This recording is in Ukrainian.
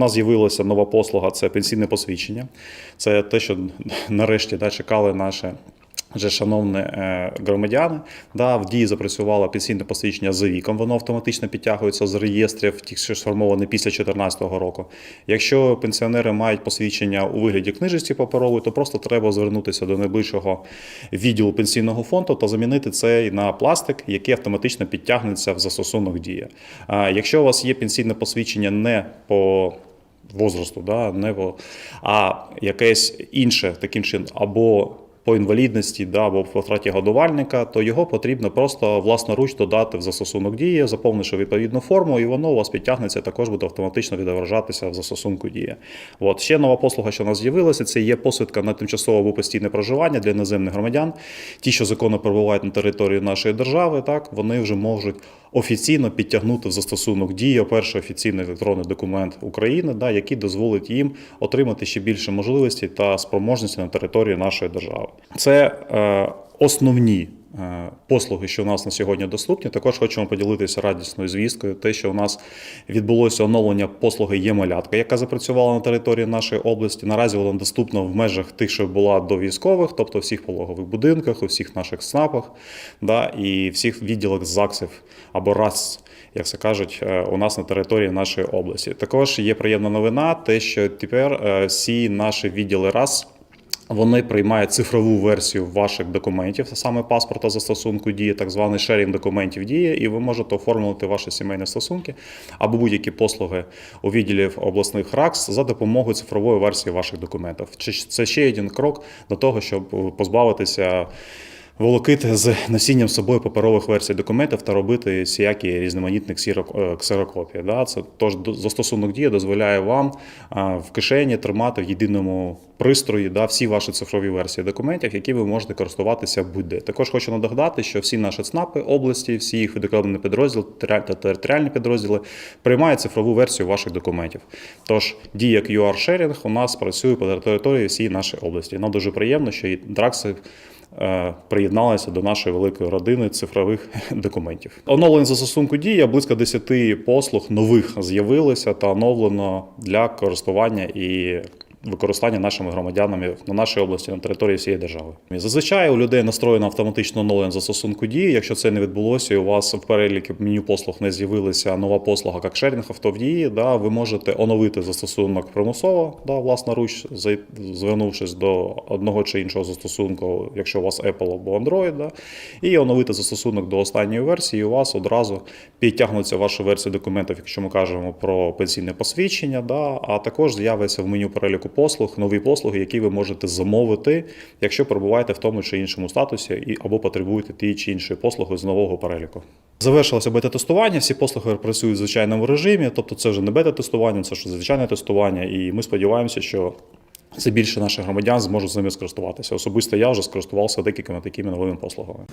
У нас з'явилася нова послуга це пенсійне посвідчення. Це те, що нарешті да, чекали наші. Вже шановні е, громадяни, да, в дії запрацювало пенсійне посвідчення за віком, воно автоматично підтягується з реєстрів, ті, що сформовані після 2014 року. Якщо пенсіонери мають посвідчення у вигляді книжечці паперової, то просто треба звернутися до найближчого відділу пенсійного фонду та замінити цей на пластик, який автоматично підтягнеться в застосунок дія. Якщо у вас є пенсійне посвідчення не по возрасту, да, не по, а якесь інше таким чином, або по інвалідності да, або по втраті годувальника, то його потрібно просто власноруч додати в застосунок дії, заповнивши відповідну форму, і воно у вас підтягнеться, також буде автоматично відображатися в застосунку дії. От ще нова послуга, що у нас з'явилася, це є посвідка на тимчасове або постійне проживання для іноземних громадян. Ті, що законно перебувають на території нашої держави, так вони вже можуть офіційно підтягнути в застосунок дії перший офіційний електронний документ України, да, який дозволить їм отримати ще більше можливостей та спроможності на території нашої держави. Це е, основні. Е, Послуги, що у нас на сьогодні доступні, також хочемо поділитися радісною звісткою. Те, що у нас відбулося оновлення послуги «Є-малятка», яка запрацювала на території нашої області. Наразі вона доступна в межах тих, що була до військових, тобто всіх пологових будинках, у всіх наших СНАПах, да, і всіх відділах ЗАГСів або РАС, як це кажуть, е, у нас на території нашої області. Також є приємна новина, те, що тепер е, всі наші відділи РАС. Вони приймають цифрову версію ваших документів, саме паспорта застосунку дії, так званий шерінг документів дії, і ви можете оформити ваші сімейні стосунки або будь-які послуги у відділі обласних РАКС за допомогою цифрової версії ваших документів. Чи- Це ще один крок до того, щоб позбавитися. Волокити з носінням собою паперових версій документів та робити всіякі різноманітні ксіро- е, ксерокопії. Да? Це тож застосунок дія дозволяє вам в кишені тримати в єдиному пристрої да, всі ваші цифрові версії документів, які ви можете користуватися будь-де. Також хочу нагадати, що всі наші ЦНАПи області, всі їх відокремлені підрозділи та територіальні підрозділи приймають цифрову версію ваших документів. Тож дія QR Sharing у нас працює по території всієї нашої області. Нам дуже приємно, що і Дракси е, приєдналися до нашої великої родини цифрових документів. Оновлення застосунку дія близько 10 послуг нових з'явилося та оновлено для користування і. Використання нашими громадянами на нашій області на території всієї держави. Зазвичай у людей настроєно автоматично оновлення застосунку дії. Якщо це не відбулося, і у вас в переліку меню послуг не з'явилася нова послуга, як шерінг авто в дії, да, ви можете оновити застосунок примусово, да, власноруч, звернувшись до одного чи іншого застосунку, якщо у вас Apple або Android, да, і оновити застосунок до останньої версії, і у вас одразу підтягнуться ваші версії документів, якщо ми кажемо про пенсійне посвідчення, да, а також з'явиться в меню переліку послуг, нові послуги, які ви можете замовити, якщо перебуваєте в тому чи іншому статусі, і або потребуєте ті чи інші послуги з нового переліку. Завершилося бета-тестування. Всі послуги працюють в звичайному режимі, тобто це вже не бета-тестування, це вже звичайне тестування, і ми сподіваємося, що. Це більше наших громадян зможуть з ними скористуватися. Особисто я вже скористувався декількома такими новими послугами.